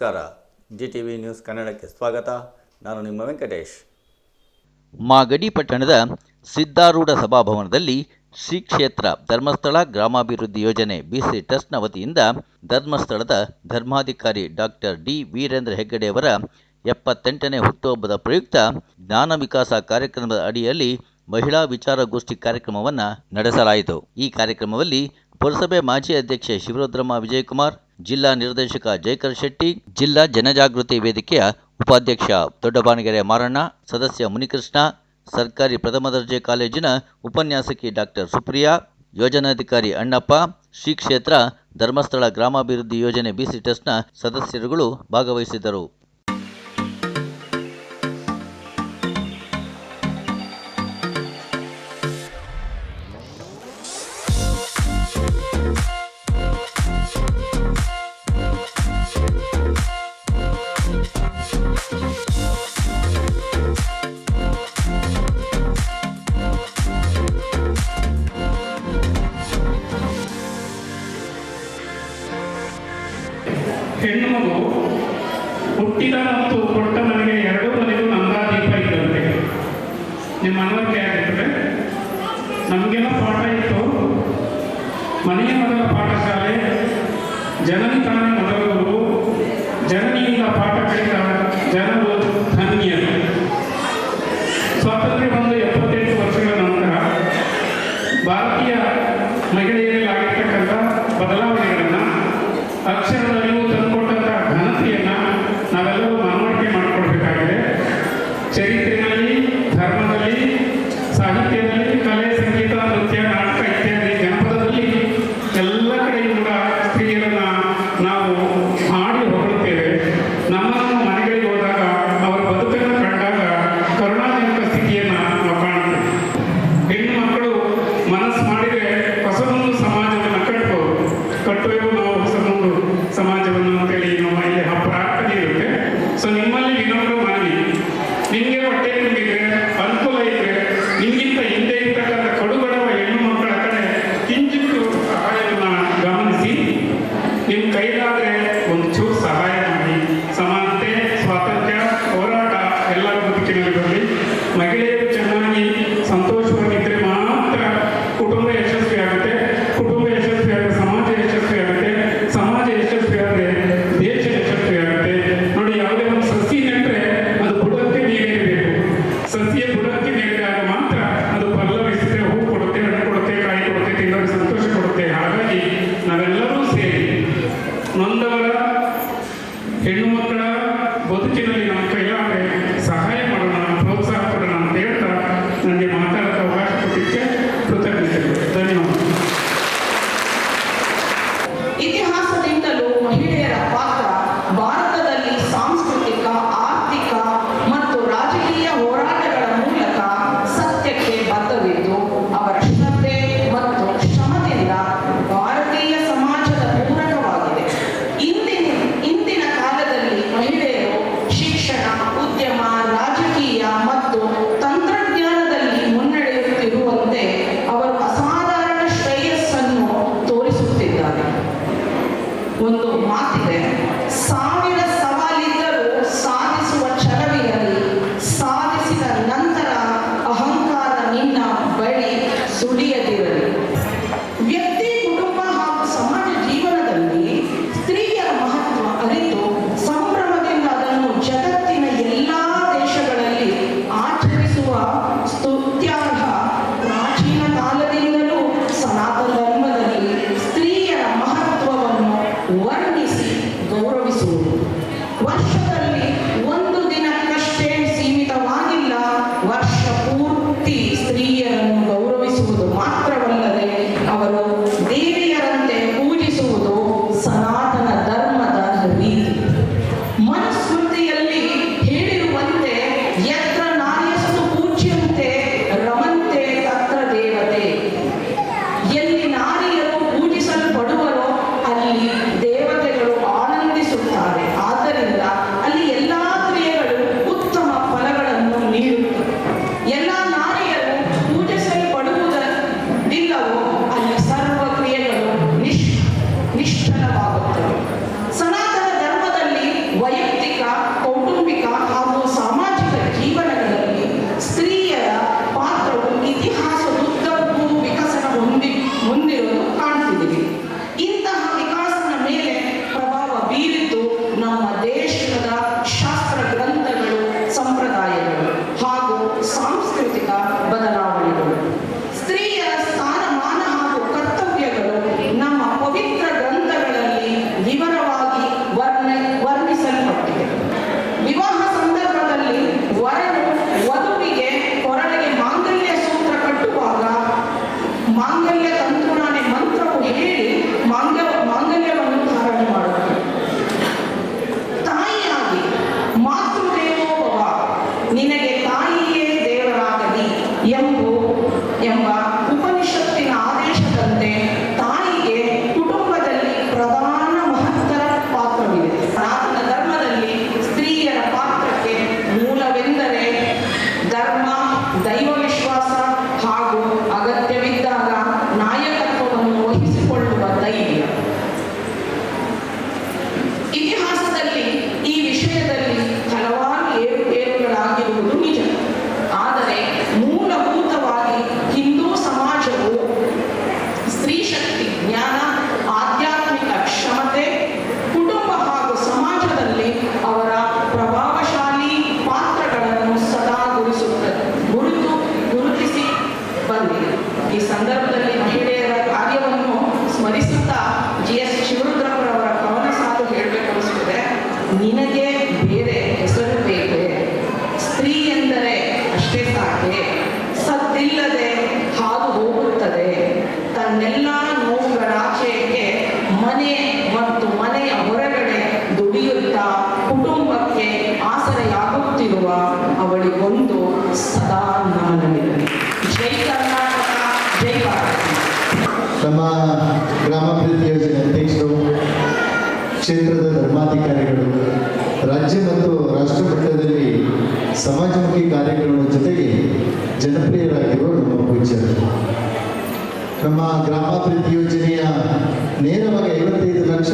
ನಮಸ್ಕಾರ. G T V news ಕನ್ನಡಕ್ಕೆ ಸ್ವಾಗತ. ನಾನು ನಿಮ್ಮ ವೆಂಕಟೇಶ್. ಮಾಗಡಿ ಪಟ್ಟಣದ ಸಿದ್ಧಾರೂಢ ಸಭಾಭವನದಲ್ಲಿ ಶ್ರೀ ಕ್ಷೇತ್ರ ಧರ್ಮಸ್ಥಳ ಗ್ರಾಮಾಭಿವೃದ್ಧಿ ಯೋಜನೆ ಬಿಸಿ ಟ್ರಸ್ಟ್ನ ವತಿಯಿಂದ ಧರ್ಮಸ್ಥಳದ ಧರ್ಮಾಧಿಕಾರಿ ಡಾಕ್ಟರ್ ಡಿ ವೀರೇಂದ್ರ ಹೆಗ್ಗಡೆಯವರ ಎಪ್ಪತ್ತೆಂಟನೇ ಹುಟ್ಟುಹಬ್ಬದ ಪ್ರಯುಕ್ತ ಜ್ಞಾನ ವಿಕಾಸ ಕಾರ್ಯಕ್ರಮದ ಅಡಿಯಲ್ಲಿ ಮಹಿಳಾ ವಿಚಾರಗೋಷ್ಠಿ ಕಾರ್ಯಕ್ರಮವನ್ನು ನಡೆಸಲಾಯಿತು. ಈ ಕಾರ್ಯಕ್ರಮದಲ್ಲಿ ಪುರಸಭೆ ಮಾಜಿ ಅಧ್ಯಕ್ಷೆ ಶಿವರುದ್ರಮ್ಮ ವಿಜಯಕುಮಾರ್ ಜಿಲ್ಲಾ ನಿರ್ದೇಶಕ ಜಯಕರ್ ಶೆಟ್ಟಿ, ಜಿಲ್ಲಾ ಜನಜಾಗೃತಿ ವೇದಿಕೆಯ ಉಪಾಧ್ಯಕ್ಷ ದೊಡ್ಡಬಾಣಗೆರೆ ಮಾರಣ್ಣ, ಸದಸ್ಯ ಮುನಿಕೃಷ್ಣ, ಸರ್ಕಾರಿ ಪ್ರಥಮ ದರ್ಜೆ ಕಾಲೇಜಿನ ಉಪನ್ಯಾಸಕಿ ಡಾಕ್ಟರ್ ಸುಪ್ರಿಯಾ, ಯೋಜನಾಧಿಕಾರಿ ಅಣ್ಣಪ್ಪ, ಶ್ರೀ ಕ್ಷೇತ್ರ ಧರ್ಮಸ್ಥಳ ಗ್ರಾಮಾಭಿವೃದ್ಧಿ ಯೋಜನೆ ಬಿಸಿ ಟ್ರಸ್ಟ್ನ ಸದಸ್ಯರುಗಳು ಭಾಗವಹಿಸಿದ್ದರು. ಹೆಣ್ಣು ಮಗು ಹುಟ್ಟಿದ ಮತ್ತು ಕೊಟ್ಟ ಮನೆಗೆ ಎರಡೂ ಮನೆಗೂ ನಂದಾದೀಪ ಇದ್ದಂತೆ. ನಿಮ್ಮ ಅನ್ವರ್ಕೆ ಆಗಿರ್ತದೆ ನಮಗೆಲ್ಲ ಪಾಠ ಇತ್ತು. ಮನೆಯ ಮೊದಲ ಪಾಠಶಾಲೆ, ಜನನಿ ತಾನೇ ಮೊದಲ ಜನನಿಯಿಂದ ಪಾಠ ಕಲಿತ ಜನರು ನೊಂದವರ ಹೆಣ್ಣು ಮಕ್ಕಳ ಬದುಕಿನಲ್ಲಿ Zulía. ಅವಳಿಗೊಂದು ಸದಾ ನಾನನಿರಲಿ ಜೈ ಕರ್ನಾಟಕ, ಜೈ ಭಾರತ. ನಮ್ಮ ಗ್ರಾಮ ಯೋಜನೆ ಅಧ್ಯಕ್ಷರು, ಕ್ಷೇತ್ರದ ಧರ್ಮಾಧಿಕಾರಿಗಳು, ರಾಜ್ಯ ಮತ್ತು ರಾಷ್ಟ್ರ ಮಟ್ಟದಲ್ಲಿ ಸಮಾಜಮುಖಿ ಕಾರ್ಯಗಳ ಜೊತೆಗೆ ಜನಪ್ರಿಯರಾಗಿರುವ ನಮ್ಮ ಪೂಜ್ಯರು. ನಮ್ಮ ಗ್ರಾಮಾಭಿವೃದ್ಧಿ ಯೋಜನೆಯ ನೇರವಾಗಿ ಐವತ್ತೈದು ಲಕ್ಷ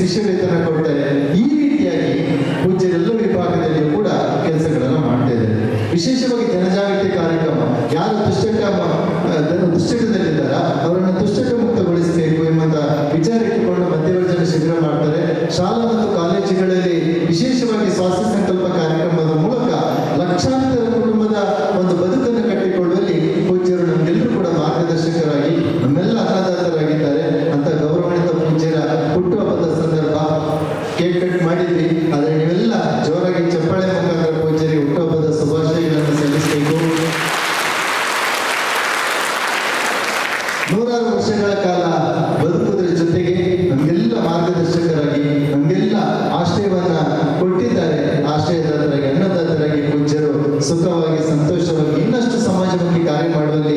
ಶಿಷ್ಯವೇತನ ಕೊಡ್ತಾರೆ. ಈ ರೀತಿಯಾಗಿ ಪೂಜ್ಯರೆಲ್ಲ ವಿಭಾಗದಲ್ಲಿ ಕೂಡ ಕೆಲಸಗಳನ್ನು ಮಾಡ್ತಾ ಇದ್ದಾರೆ. ವಿಶೇಷವಾಗಿ ಜನಜಾಗೃತಿ ಕಾರ್ಯಕ್ರಮ. ಯಾರು ದುಶ್ಚಟ ದುಷ್ಟಕದಲ್ಲಿದ್ದಾರ ಅವರನ್ನು ದುಷ್ಟಕ ಮುಕ್ತಗೊಳಿಸಬೇಕು ಎಂಬಂತ ವಿಚಾರಕ್ಕಿಕೊಂಡು ಮಧ್ಯವರ್ಜನ ಶಿಬಿರ ಮಾಡ್ತಾರೆ. ಶಾಲಾ ಮತ್ತು ಕಾಲೇಜುಗಳಲ್ಲಿ ವಿಶೇಷವಾಗಿ ಸ್ವಾಸ್ಥ್ಯ ಸಂಕಲ್ಪ ಕಾರ್ಯಕ್ರಮದ ಮೂಲಕ ಲಕ್ಷಾಂತರ ಕುಟುಂಬದ ಒಂದು ಬದುಕನ್ನು ಕಟ್ಟಿಕೊಳ್ಳುವಲ್ಲಿ ಪೂಜ್ಯರು ನಮಗೆಲ್ಲರೂ ಕೂಡ ಮಾರ್ಗದರ್ಶಕರಾಗಿ, ನಮ್ಮೆಲ್ಲ ಅನ್ನದಾತರಾಗಿ ಮಾಡದಲ್ಲಿ